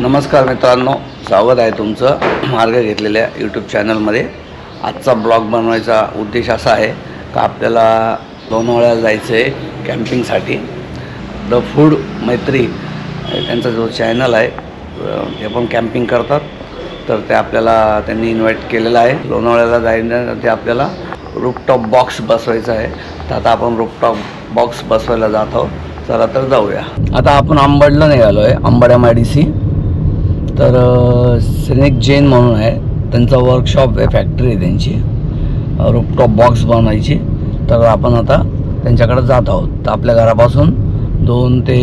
नमस्कार मित्रांनो स्वागत आहे तुमचं मार्ग घेतलेल्या यूट्यूब चॅनलमध्ये आजचा ब्लॉग बनवायचा उद्देश असा आहे का आपल्याला लोणावळ्याला जायचं आहे कॅम्पिंगसाठी. द फूड मैत्री त्यांचा जो चॅनल आहे ते पण कॅम्पिंग करतात. तर ते आपल्याला त्यांनी इन्व्हाइट केलेलं आहे. लोणावळ्याला जाण्यासाठी आपल्याला रूपटॉप बॉक्स बसवायचा आहे. तर आता आपण रूपटॉप बॉक्स बसवायला जात आहोत. चला तर जाऊया. आता आपण आंबडला निघालो आहे आंबड माडीसी डी सी तर सिनेक जैन म्हणून आहे. त्यांचा वर्कशॉप आहे फॅक्टरी आहे त्यांची. रूपटॉप बॉक्स बनवायची. तर आपण आता त्यांच्याकडे जात आहोत. तर आपल्या घरापासून दोन ते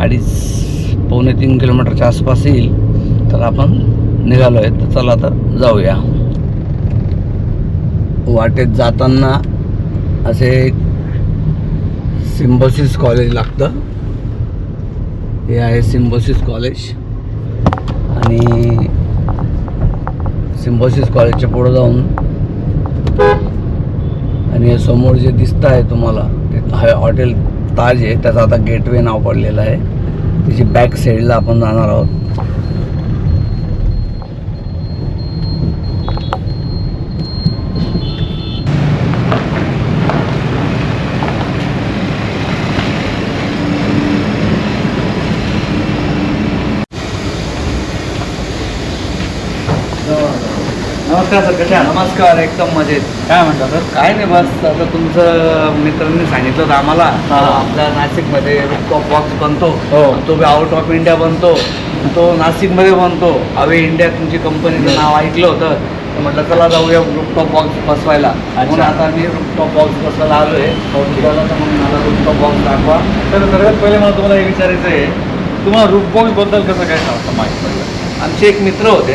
अडीच पावणे तीन किलोमीटरच्या आसपास येईल. तर आपण निघालो आहे तर चला तर जाऊया. वाटेत जाताना असे सिम्बोसिस कॉलेज लागतं. हे आहे सिम्बोसिस कॉलेज. आणि सिम्बोसिस कॉलेजच्या पुढं जाऊन आणि समोर जे दिसतं आहे तुम्हाला ते हॉटेल ताज आहे. त्याचं आता गेटवे नाव पडलेलं आहे. त्याची बॅक साईडला आपण जाणार आहोत. नमस्कार सर कशा नमस्कार एकदम मजेत. काय म्हणता सर? काय नाही बस आता तुमचं मित्रांनी सांगितलं होतं आम्हाला. आपल्या नाशिकमध्ये रूपटॉप बॉक्स बनतो. हो. तो बी आउट ऑफ इंडिया बनतो. तो नाशिकमध्ये बनतो. हवे इंडिया तुमची कंपनीचं नाव ऐकलं होतं. तर म्हटलं चला जाऊया रूपटॉप बॉक्स बसवायला. म्हणून आता मी रूपटॉप बॉक्स बसवायला आलो आहे मग मला रूपटॉप बॉक्स दाखवा. तर सर्वात पहिले मला तुम्हाला हे विचारायचं आहे तुम्हाला रूपबॉक्सबद्दल कसं काय सांगता माहिती पडलं? आमचे एक मित्र होते.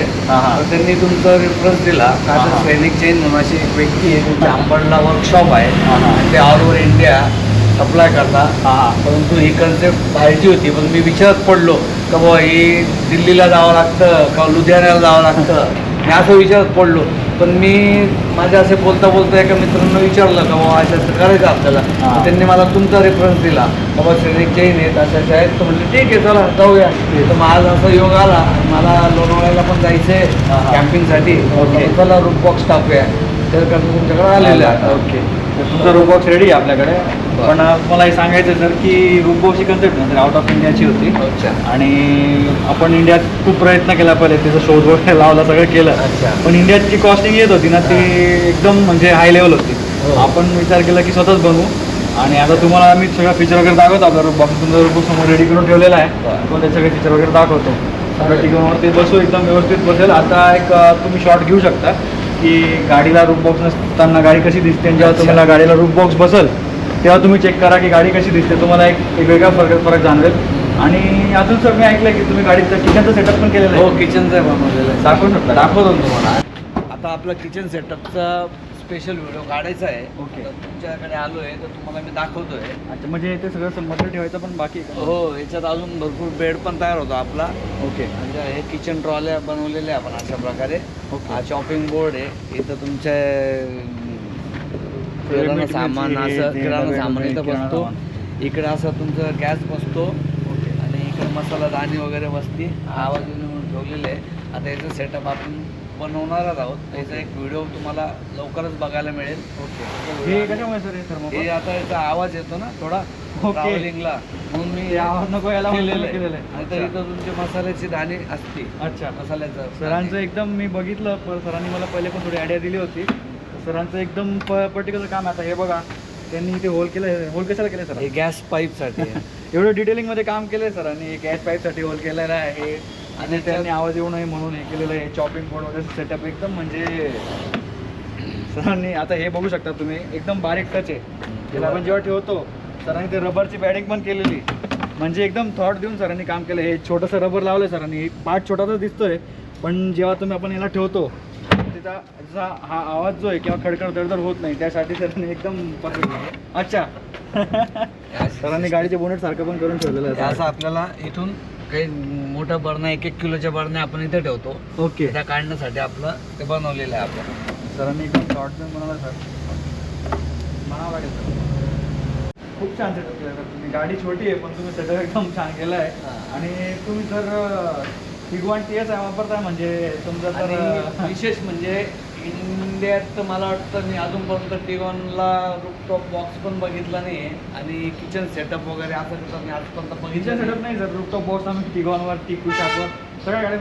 त्यांनी तुमचा रेफरन्स दिला. का तर हा. सैनिक जैन म्हणून अशी एक व्यक्ती आहे तुमच्या अंबडला वर्कशॉप आहे. आणि ते ऑल ओव्हर इंडिया सप्लाय करतात हां परंतु ही कन्सेप्ट बाहेरची होती. पण मी विचारत पडलो का बाबा ही दिल्लीला जावं लागतं का लुधियानाला जावं लागतं? मी असं विचारत पडलो. पण मी माझ्या असे बोलता बोलता एका मित्रांना विचारलं का बाबा असं असं करायचं आपल्याला. तर त्यांनी मला तुमचा रेफरन्स दिला. बाबा सैनिक जैन आहेत अशा अशा आहेत. तर म्हटलं ठीक आहे चला जाऊया. तर मग आज असा योग आला. मला लोणावळ्याला पण जायचं आहे. कॅम्पिंगसाठी. ओके. तर चला रूप बॉक्स टाकूया. त्याकरता तुमच्याकडे आलेलं आहे आता. ओके. तर तुमचं रूपबॉक्स रेडी आहे आपल्याकडे? पण मला हे सांगायचं सर की रूपबॉक्सची कन्सेप्ट नंतर आउट ऑफ इंडियाची होती. अच्छा. आणि आपण इंडियात खूप प्रयत्न केला पहिले त्याचा शोध वगैरे लावला सगळं केलं. अच्छा. पण इंडियात जी कॉस्टिंग येत होती ना ती एकदम म्हणजे हाय लेवल होती. हो. आपण विचार केला की स्वतःच बनवू. आणि आता तुम्हाला आम्ही सगळं फीचर वगैरे दाखवतो आपला रूपबॉक्स तुमचा रूपबॉक्स समोर रेडी करून ठेवलेला आहे. बरं. तो सगळे फीचर वगैरे दाखवतो. सगळं चालेल. ठिकाणावर ते बसू एकदम व्यवस्थित बसेल. आता एक तुम्ही शॉट घेऊ शकता की गाडीला रूपबॉक्स नसताना गाडी कशी दिसते जेव्हा. तुम्हाला गाडीला रूपबॉक्स बसल तेव्हा तुम्ही चेक करा की गाडी कशी दिसते. तुम्हाला एक एक वेगळा फरक फरक जाणवेल. आणि अजून सर मी ऐकलं की तुम्ही गाडीचं किचनचं सेटअप पण केलेलं हो आहे किचनचं बनवलेलं आहे. दाखवू शकता दाखवतो तुम्हाला. आता आपलं किचन सेटअपचा स्पेशल व्हिडिओ काढायचा आहे. ओके. तुमच्याकडे आलो आहे तर तुम्हाला मी दाखवतोय. अच्छा म्हणजे ते सगळं मटेरियल ठेवायचं पण बाकी आहे? हो याच्यात अजून भरपूर बेड पण तयार होतो आपला. ओके. म्हणजे हे किचन ट्रॉल्या बनवलेल्या आपण अशा प्रकारे. ओके. हा चॉपिंग बोर्ड आहे. इथं तुमच्या किराणा सामान असं किराणा सामान इथं बसतो. इकडे असं तुमचं गॅस बसतो. आणि इकडे मसाला दाणी वगैरे बसती. हा बाजूने म्हणून ठेवलेले. आहे आता याचं सेटअप आपण बनवणारच आहोत. त्याचा एक व्हिडिओ तुम्हाला लवकरच बघायला मिळेल. ओके हे आता याचा आवाज येतो ना थोडा. ट्रॅव्हलिंगला म्हणून मी आवाज नको याला म्हणून केलेलं केलेलं आहे. आणि तर. इथं तुमची मसाल्याची दाणी असते अच्छा. मसाल्याचं सरांचं एकदम मी बघितलं पण सरांनी मला पहिले पण थोडी आयडिया दिली होती. सरांचं एकदम पर्टिक्युलर काम आहे आता. हे बघा त्यांनी इथे होल केलं होल कशाला केलं सर हे गॅस पाईपसाठी आहे. एवढं डिटेलिंगमध्ये काम केलंय सरांनी. गॅस पाईपसाठी होल केलेलं आहे. आणि त्यांनी आवाज येऊ नये म्हणून हे केलेलं आहे. चॉपिंग बोर्ड वगैरे सेटअप एकदम म्हणजे सरांनी आता हे बघू शकता तुम्ही. एकदम बारीक टच आहे. त्याला आपण जेव्हा ठेवतो सरांनी ते रबरची बॅडिंग पण केलेली. म्हणजे एकदम थॉट देऊन सरांनी काम केलं. हे छोटंसं रबर लावलं सरांनी. पार्ट छोटासाच दिसतोय. पण जेव्हा तुम्ही आपण याला ठेवतो जसा हा आवाज जो आहे किंवा खडखड दडदड होत नाही त्यासाठी सरांनी एकदम अच्छा. सरांनी गाडीचे बोनेट सारखं पण करून ठेवलेलं हे असं आहे आपल्याला इथून काही मोठ्या बरण्या एक एक किलोच्या बरण्या आपण इथे ठेवतो. ओके. त्या काढण्यासाठी आपलं ते बनवलेलं आहे आपण सरांनी एकदम शॉर्ट बनवला सर. म्हणावं लागेल सर. खूप छान सेटअप केलं सर. तुम्ही गाडी छोटी आहे पण तुम्ही सेटअप एकदम छान केलं आहे. आणि तुम्ही सर टी एस वापरताय म्हणजे तुमचं तर विशेष म्हणजे इंडियात मला वाटतं मी अजूनपर्यंत टिगॉनला रूपटॉप बॉक्स पण बघितला नाही आणि किचन सेटअप वगैरे असं तर मी आजपर्यंत किचन बघितलं सेटअप नाही सर. रूपटॉप बॉक्स आम्ही टिगॉनवर टिकू शाकवर सगळ्या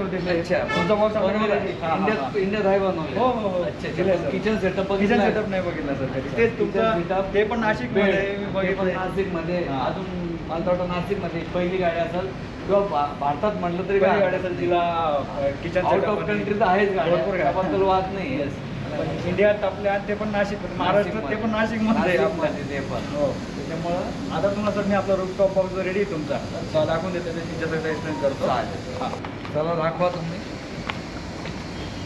तुमचा बॉक्स इंडियात इंडियात आहे बनवलं हो हो हो. अच्छा. किचन सेटअप किचन सेटअप नाही बघितला सर. तेच तुमचं ते पण नाशिकमध्ये मी बघितलं नाशिकमध्ये हा. अजून मला तर वाटतं नाशिकमध्ये पहिली गाडी असेल किंवा भा- भारतात म्हटलं तरी गाडी असेल तिला किचन आउट ऑफ कंट्री तर आहेच भरपूर गाड्या. त्याबद्दल वाद नाही. पण इंडियात आपल्या ते पण नाशिक महाराष्ट्रात ते पण नाशिकमध्ये नाशिकमध्ये ते पण. हो. त्याच्यामुळं आता तुम्हाला सर मी आपला रूपटॉप बॉक्स रेडी आहे तुमचा दाखवून देतो ते तुमच्या सगळं एक्सप्लेन करतो. चालेल. हा. चला दाखवा तुम्ही.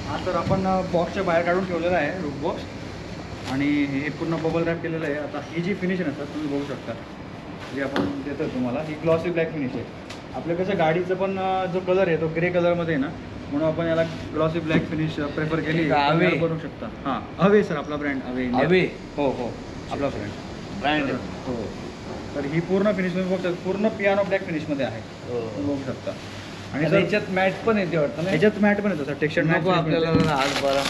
हा तर आपण बॉक्सच्या बाहेर काढून ठेवलेला आहे रूप बॉक्स आणि हे पूर्ण बबल रॅप केलेलं आहे. आता ही जी फिनिश आहे ना सर तुम्ही बघू शकता. जी आपण देतो तुम्हाला ही ग्लॉसी ब्लॅक फिनिश आहे आपलं कसं गाडीचं पण जो कलर आहे तो ग्रे कलरमध्ये आहे ना म्हणून आपण याला ग्लॉसी ब्लॅक फिनिश प्रेफर केली. अवे? करू शकता. हां अवे सर आपला ब्रँड अवे. अवे? हो हो आपला ब्रँड ब्रँड हो. तर ही पूर्ण फिनिश तुम्ही बघू शकता. पूर्ण पियानो ब्लॅक फिनिशमध्ये आहे. तुम्ही बघू शकता. आणि याच्यात मॅच पण येते वाटतं ना ह्याच्यात मॅट पण येतो सर. टेक्स्चर मॅट आपल्याला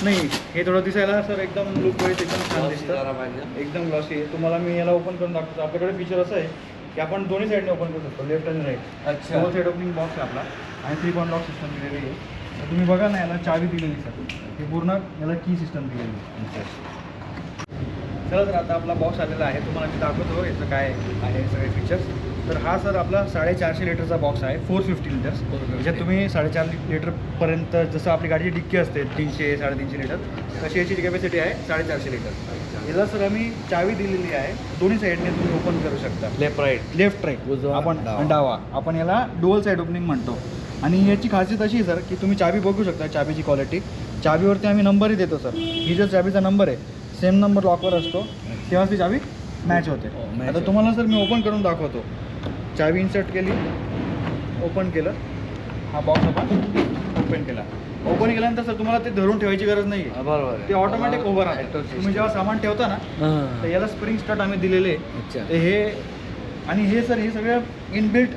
नाही हे थोडं दिसायला सर एकदम लुक वाईज एकदम छान दिसतं. एकदम ग्लॉसी आहे तुम्हाला मी याला ओपन करून दाखवतो. आपल्याकडे फीचर असं आहे. की आपण दोन्ही साईडने ओपन करू शकतो लेफ्ट आणि राईट अच्छा. डबल साईड ओपनिंग बॉक्स आहे आपला आणि थ्री पॉईंट लॉक सिस्टम दिलेली आहे. तर तुम्ही बघा ना याला चावी दिलेली सर हे पूर्ण याला की सिस्टम दिलेली आहे. चला तर आता आपला बॉक्स आलेला आहे. तुम्हाला मी दाखवतो याचं काय आहे सगळे फीचर्स तर हा सर आपला साडेचारशे लिटरचा बॉक्स आहे फोर फिफ्टी लिटर्स याच्यात तुम्ही साडेचार लिटरपर्यंत जसं आपली गाडीची डिक्की असते तीनशे साडेतीनशे लिटर तशी याची कॅपॅसिटी आहे साडेचारशे लिटर याला सर आम्ही चावी दिलेली आहे. दोन्ही साईडने तुम्ही ओपन करू शकता. लेफ्ट राईट लेफ्ट राईट उजवा, आपण डावा. डावा. आपण याला डुअल साईड ओपनिंग म्हणतो. आणि याची खासियत अशी आहे सर की तुम्ही चावी बघू शकता चावीची क्वालिटी चावीवरती आम्ही नंबरही देतो सर. ही जो चावीचा नंबर आहे सेम नंबर लॉकवर असतो तेव्हा ती चावी मॅच होते. हो, match आता होते. तुम्हाला सर मी ओपन करून दाखवतो. चावी इन्सर्ट केली ओपन केलं. हा बॉक्स आपण ओपन केला. ओपन केल्यानंतर सर तुम्हाला ते धरून ठेवायची गरज नाही बरोबर. ते ऑटोमॅटिक ओव्हर आहे तुम्ही. जेव्हा सामान ठेवता ना तर याला स्प्रिंग स्टार्ट आम्ही दिलेले आहे. अच्छा. ते हे आणि हे सर हे सगळं इनबिल्ट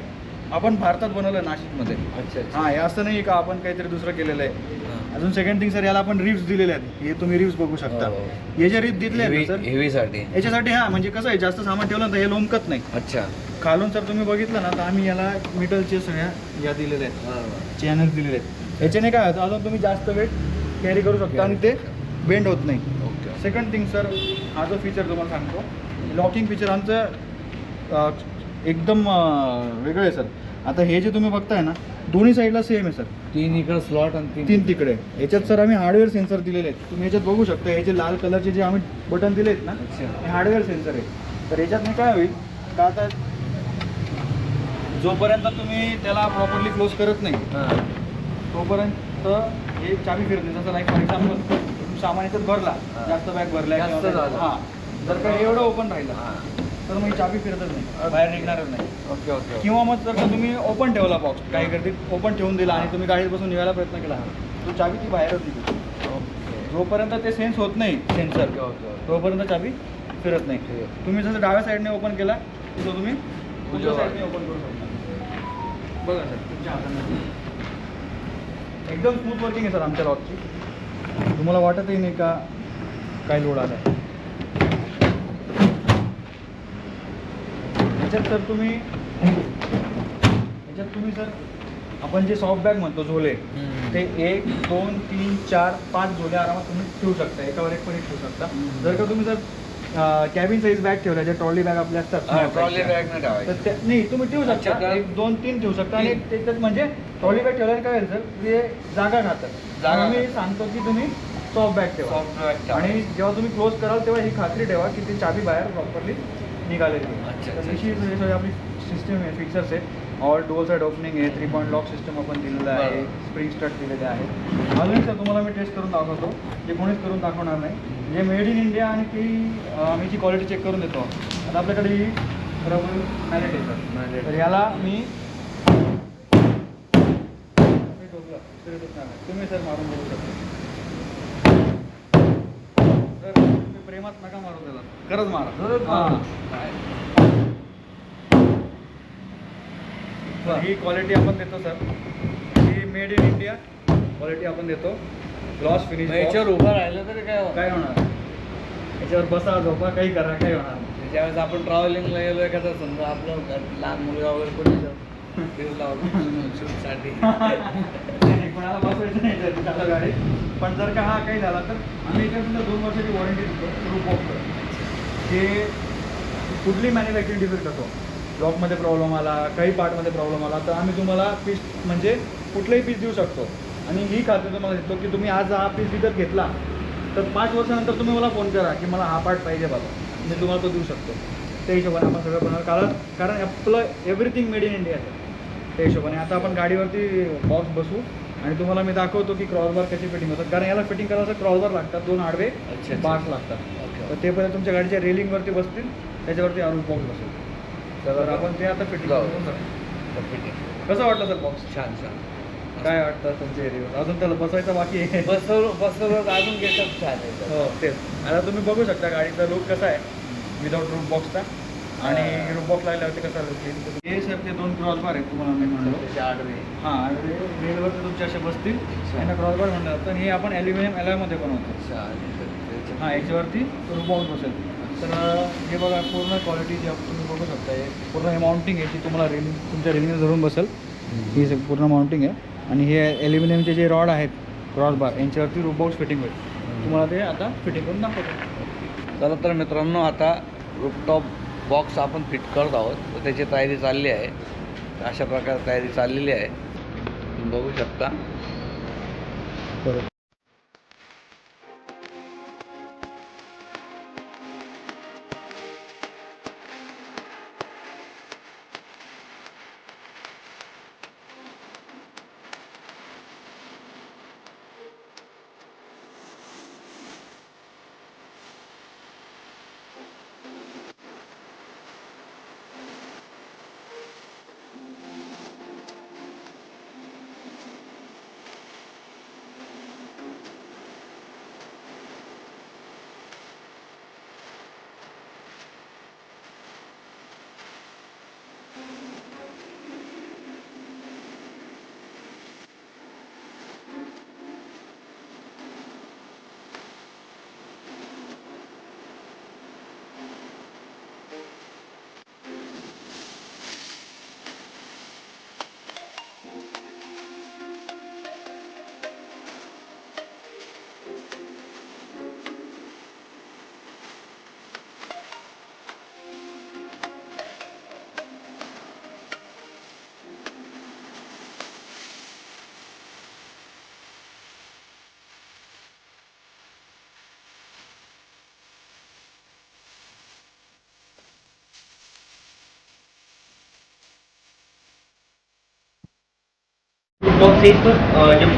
आपण भारतात बनवलं नाशिकमध्ये. अच्छा हां हे असं नाही का आपण काहीतरी दुसरं केलेलं आहे. हां. अजून सेकंड थिंग सर याला आपण रिव्स दिलेले आहेत. हे तुम्ही रिव्स बघू शकता. हो. हे. जे रिव्स दिले हेवीसाठी याच्यासाठी हा म्हणजे कसं आहे जास्त सामान ठेवलं तर हे लोंबकत नाही. अच्छा. खालून सर तुम्ही बघितलं ना तर आम्ही याला मिटलचे सगळ्या या दिलेल्या आहेत. चॅनल्स दिलेले आहेत. याच्याने काय होतं अजून तुम्ही जास्त वेट कॅरी करू शकता आणि ते बेंड होत नाही. ओके सेकंड थिंग सर हा जो फीचर तुम्हाला सांगतो लॉकिंग फीचर आमचं एकदम वेगळं आहे सर आता हे जे तुम्ही बघताय ना दोन्ही साईडला सेम आहे सर तीन इकडे स्लॉट आणि तीन तीन तिकडे. याच्यात सर आम्ही हार्डवेअर सेन्सर दिलेले आहेत. तुम्ही याच्यात बघू शकता हे जे लाल कलरचे जे आम्ही बटन दिले आहेत ना हे हार्डवेअर सेन्सर आहे तर याच्यात काय होईल का आता जोपर्यंत तुम्ही त्याला प्रॉपरली क्लोज करत नाही. तोपर्यंत हे चावी फिरत नाही जसं लाईक फॉर एक्झाम्पल तुम्ही सामान याच्यात भरला. जास्त बॅग भरला जास्त. हां. जर का एवढं ओपन राहिलं हां. तर मग चावी फिरतच नाही बाहेर निघणारच नाही. ओके ओके किंवा मग जर का तुम्ही ओपन ठेवला बॉक्स काही गर्दीत ओपन ठेवून दिला आणि तुम्ही गाडीत बसून निघायला प्रयत्न केला तो चावी ती बाहेरच निघते जोपर्यंत ते सेन्स होत नाही सेन्सर तोपर्यंत चावी फिरत नाही. तुम्ही जसं डाव्या साईडने ओपन केला तो तुम्ही उजव्या साईडने ओपन करू शकता. बघा सर तुमच्या हातामध्ये एकदम स्मूथ वर्किंग आहे सर आमच्या लॉकची तुम्हाला वाटतही नाही का काय लोड आला याच्यात सर तुम्ही याच्यात तुम्ही सर आपण जे सॉफ्ट बॅग म्हणतो झोले. ते एक दोन तीन चार पाच झोले आरामात तुम्ही ठेवू शकता एकावर एक पण एक ठेवू शकता. जर का तुम्ही जर कॅबिन साईज बॅग ठेवल्या ज्या ट्रॉली बॅग आपल्या असतात ट्रॉली. बॅग नाही तर ठेवायची त्या नाही तुम्ही ठेवू शकता एक दोन तीन ठेवू शकता आणि तीन. त्याच्यात म्हणजे ट्रॉली बॅग ठेवल्याने काय होईल सर ते जागा खातात जागा आम्ही खातात. सांगतो की तुम्ही सॉफ्ट बॅग ठेवा सॉफ्ट बॅग आणि जेव्हा तुम्ही क्लोज कराल तेव्हा ही खात्री ठेवा की ती चाबी बाहेर प्रॉपरली निघालेली आहे. अच्छा, तर अच्छा. तशी ही सगळी आपली सिस्टम आहे फीचर्स आहे ऑल डोअर साईड ओपनिंग आहे थ्री पॉईंट लॉक सिस्टम आपण दिलेलं आहे. स्प्रिंग स्टार्ट दिलेले आहे अजून सर तुम्हाला मी टेस्ट करून दाखवतो जे कोणीच करून दाखवणार नाही. जे मेड इन इंडिया आणि ती आम्ही ची क्वालिटी चेक करून देतो. आता आपल्याकडे ही रबर मॅलेट आहे. सर. तर याला मी तुम्ही सर मारून बघू शकता. सर तुम्ही प्रेमात नका मारू त्याला खरंच मारा. हां. ही क्वालिटी आपण देतो सर ही मेड इन इंडिया क्वालिटी आपण देतो. ग्लॉस फिनिश याच्यावर उभं राहिलं तरी काय? काय होणार? याच्यावर बसा झोपा काही करा काही होणार. ज्यावेळेस आपण ट्रॅव्हलिंगला गेलो एखादा समजा आपलं लहान मुलगा वगैरे कोणी शूटसाठी. कोणाला बसवायचं नाही त्याला गाडी. पण जर का हा काही झाला तर आम्ही इकडे दोन वर्षाची वॉरंटी देतो रूप ऑफ हे कुठली मॅन्युफॅक्चरिंग डिफेक्ट असो ब्लॉकमध्ये प्रॉब्लेम आला काही पार्टमध्ये प्रॉब्लेम आला तर आम्ही तुम्हाला पीस म्हणजे कुठलंही पीस देऊ शकतो. आणि ही खात्री तुम्हाला देतो की तुम्ही आज हा पीस विकत घेतला तर पाच वर्षानंतर तुम्ही मला फोन करा की मला हा पार्ट पाहिजे बाबा. मी तुम्हाला तो देऊ शकतो. त्या हिशोबाने आपण सगळं बनवलं कारण कारण आपलं एव्हरीथिंग मेड इन इंडिया आहे. त्या हिशोबाने. आता आपण गाडीवरती बॉक्स बसू आणि तुम्हाला मी दाखवतो की क्रॉसबार कशी फिटिंग होतात. कारण याला फिटिंग करायला क्रॉसबार लागतात दोन आडवे. बार्स लागतात. तर ते पर्यंत तुमच्या गाडीच्या रेलिंगवरती बसतील त्याच्यावरती आरून बॉक्स बसेल. तर आपण ते आता फिटिंग जाऊ. कसं वाटलं सर बॉक्स छान छान. काय वाटतं तुमचे रिव्ह्यू अजून त्याला बसवायचं बाकी आहे. बसवर बसवर अजून गेटअप छान आहे. हो तेच. आता तुम्ही बघू शकता गाडीचा लुक कसा आहे विदाउट रूफ बॉक्सचा आणि हा. रूफ बॉक्स लागल्यावरती कसा लुक हे सर ते दोन क्रॉसबार आहेत तुम्हाला मी म्हणलो. त्याचे आडवे. हां रेलवरती तुमचे असे बसतील. त्यांना क्रॉसबार म्हणलं जातं आणि हे आपण ॲल्युमिनियम अलॉयमध्ये बनवतो. अच्छा त्याचे- हां याच्यावरती रूफ बॉक्स बसेल. तर अं, हे बघा पूर्ण क्वालिटी जी आपण तुम्ही बघू शकता हे. पूर्ण हे माउंटिंग आहे ती तुम्हाला रेलिंग तुमच्या रेलिंगने धरून बसेल. ही सग- पूर्ण माउंटिंग आहे. आणि हे ॲल्युमिनियमचे जे रॉड आहेत क्रॉसबार यांच्यावरती रूफ बॉक्स फिटिंग होईल. तुम्हाला ते आता फिटिंग करून दाखवतो. चला तर मित्रांनो आता रूपटॉप बॉक्स आपण फिट करत आहोत. तर त्याची तयारी चालली आहे. अशा प्रकारे तयारी चाललेली आहे. तुम्ही बघू शकता. बरोबर टॉप से इसको जब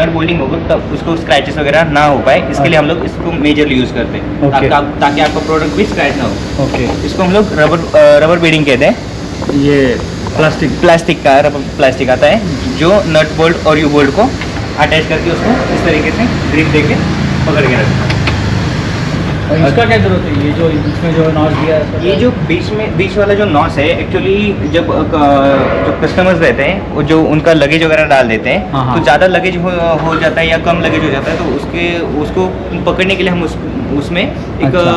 नट बोल्डिंग होगा तब उसको स्क्रैचेस वगैरह ना हो पाए। इसके लिए हम लोग इसको मेजरली यूज़ करते हैं। Okay. ताकि ताकि आपका प्रोडक्ट भी स्क्रैच ना हो। ओके इसको हम लोग रबर रबर बेडिंग कहते हैं। ये प्लास्टिक प्लास्टिक का रबर प्लास्टिक आता है जो नट बोल्ट और यू बोल्ट को अटैच करके उसको इस तरीके से ग्रिप देके पकड़ के रखते हैं। इसका क्या ज़रूरत है? ये जो इसमें जो नॉच दिया है ये जो बीच में बीच वाला जो नॉस है एक्चुअली जब जो कस्टमर्स रहते हैं वो जो उनका लगेज वगैरह डाल देते हैं हाँ, हाँ। तो ज़्यादा लगेज हो, हो जाता है या कम लगेज हो जाता है तो उसके उसको पकड़ने के लिए हम उस उसमें एक अच्छा।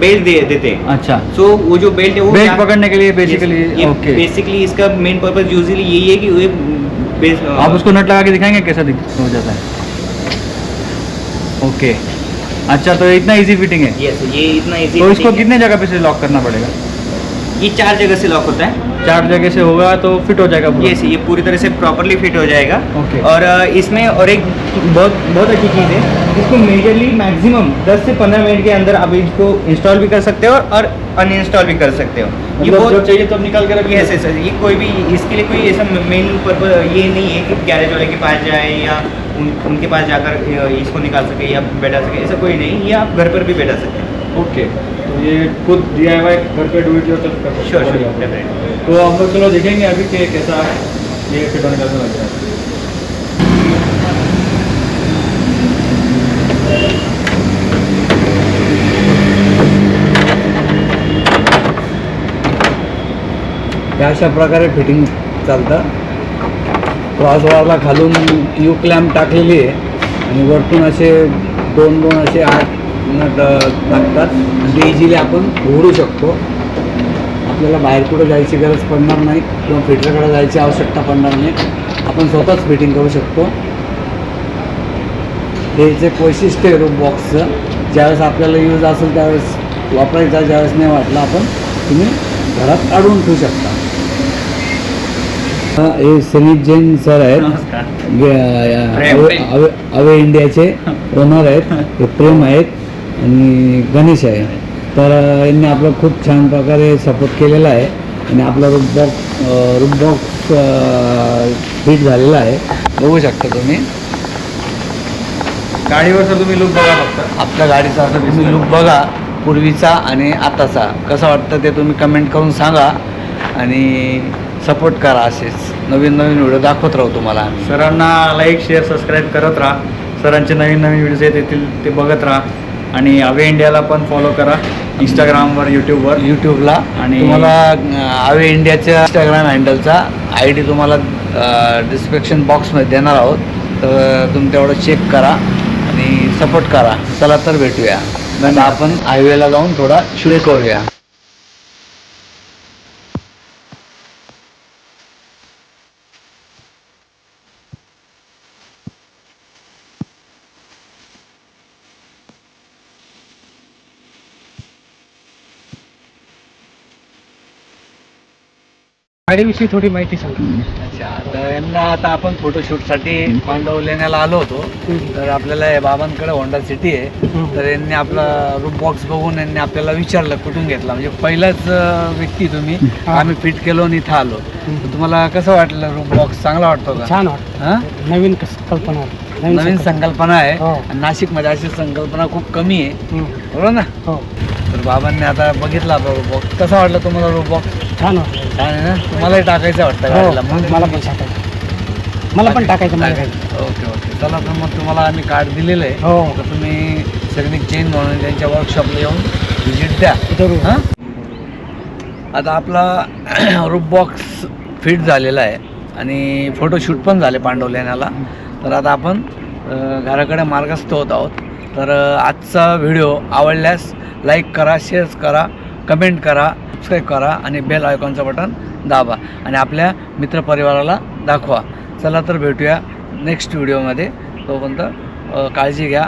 बेल्ट दे देते हैं। अच्छा। सो वो जो बेल्ट है वो बेल्ट पकड़ने के लिए बेसिकली ओके बेसिकली इसका मेन पर्पज यूजुअली यही है कि ये आप उसको नट लगा के दिखाएँगे कैसा दिख हो जाता है। ओके अच्छा तो इतना इजी फिटिंग है? यस ये इतना इजी तो इसको कितने जगह पे से लॉक करना पड़ेगा? ये चार जगह से लॉक होता है। चार जगह से होगा तो फिट हो जाएगा पूरा। यस ये पूरी तरह से प्रॉपरली फिट हो जाएगा। Okay. और इसमें और एक बहुत बहुत अच्छी चीज़ है इसको मेजरली मैक्सिमम 10 से 15 मिनट के अंदर आप इसको इंस्टॉल भी कर सकते हो और अनइंस्टॉल भी कर सकते हो। ये मतलब बहुत चाहिए तब निकाल के रखिए ऐसे यस ये कोई भी इसके लिए कोई ऐसा मेन पर्पज ये नहीं है कि गैरेज वाले के पास जाए या उन, उनके पास जाकर इसको निकाल सके या बैठा सके ऐसा कोई नहीं ये आप घर पर भी बैठा सकते हैं। ओके. तो ये खुद डी आई वाई घर पे डू इट योरसेल्फ कर सकते श्योर हैं। श्योर तो हम लोग चलो देखेंगे अभी कि कैसा ये फिट होने का लग रहा है या अशा प्रकारे फिटिंग चालतं. क्रॉसबारला खालून यू क्लॅम्प टाकलेली आहे. आणि वरतून असे दोन दोन असे आठ लागतात. आणि ते इझिली आपण उघडू शकतो. आपल्याला बाहेर कुठं जायची गरज पडणार नाही किंवा फिटरकडे जायची आवश्यकता पडणार नाही. आपण स्वतःच फिटिंग करू शकतो. हे जे वैशिष्ट्य आहे रूम बॉक्सचं ज्यावेळेस आपल्याला यूज असेल त्यावेळेस वापरायचा ज्यावेळेस नाही वाटलं आपण तुम्ही घरात काढून ठेवू शकता. हा, सनीत जैन सर आहेत. अवे इंडियाचे ओनर आहेत. हे प्रेम आहेत. आणि गणेश आहे. तर यांनी आपलं खूप छान प्रकारे सपोर्ट केलेला आहे. आणि आपला room box room box fit झालेला आहे. बघू शकता तुम्ही. गाडीवर सर तुम्ही लुक बघा फक्त. आपल्या गाडीचा असं तुम्ही लुक बघा पूर्वीचा आणि आताचा. कसं वाटतं ते तुम्ही कमेंट करून सांगा. आणि सपोर्ट करा असेच. नवीन नवीन व्हिडिओ दाखवत राहू तुम्हाला सरांना लाईक शेअर सबस्क्राईब करत राहा. सरांचे नवीन नवीन व्हिडिओज येत येतील ते बघत राहा. आणि अवे इंडियाला पण फॉलो करा. इंस्टाग्रामवर यूट्यूबवर यूट्यूबला आणि- आणि तुम्हाला अं, आवे इंडियाच्या इंस्टाग्राम हँडलचा आय डी तुम्हाला डिस्क्रिप्शन बॉक्समध्ये देणार आहोत. तर तुम्ही तेवढं चेक करा आणि सपोर्ट करा. चला तर भेटूया. आपण हायवेला जाऊन थोडा शूट करूया. गाडीविषयी थोडी माहिती सांगा. अच्छा तर यांना आता आपण फोटोशूटसाठी पांडव लेण्याला आलो होतो. तर आपल्याला हे बाबांकडे होंडा सिटी आहे. तर यांनी आपला रूम बॉक्स बघून यांनी आपल्याला विचारलं कुठून घेतला? म्हणजे पहिलाच अं, व्यक्ती तुम्ही. आम्ही फिट केलो आणि इथं आलो. तर तुम्हाला कसं वाटलं रूम बॉक्स चांगला वाटतो का? छान वाटतं. हा? नवीन कस कल्पना नवीन संकल्पना. आहे. हो. आणि नाशिकमध्ये अशी संकल्पना खूप कमी आहे. हम्म. बरोबर ना? हो. तर बाबांनी आता बघितला आपला रूम बॉक्स कसा वाटला तुम्हाला रूम बॉक्स छान छान आहे ना? तुम्हालाही टाकायचं वाटतं गाडीला हो मला पण टाकायचं. मला पण टाकायचं मला ओके ओके. चला तर मग तुम्हाला आम्ही कार्ड दिलेलं आहे. हो. तर तुम्ही सैनिक जैन म्हणून त्यांच्या वर्कशॉपला येऊन व्हिजिट द्या. जरूर. हां? आता आपला रूप बॉक्स फिट झालेला आहे आणि फोटोशूट पण झाले पांडवलेण्याला. तर आता आपण अ, घराकडे मार्गस्थ होत आहोत. तर आजचा व्हिडिओ आवडल्यास लाईक करा शेअर करा कमेंट करा सबस्क्राईब करा आणि बेल आयकॉनचं बटन दाबा आणि आपल्या मित्रपरिवाराला दाखवा. चला तर भेटूया नेक्स्ट व्हिडिओमध्ये. तोपर्यंत काळजी घ्या.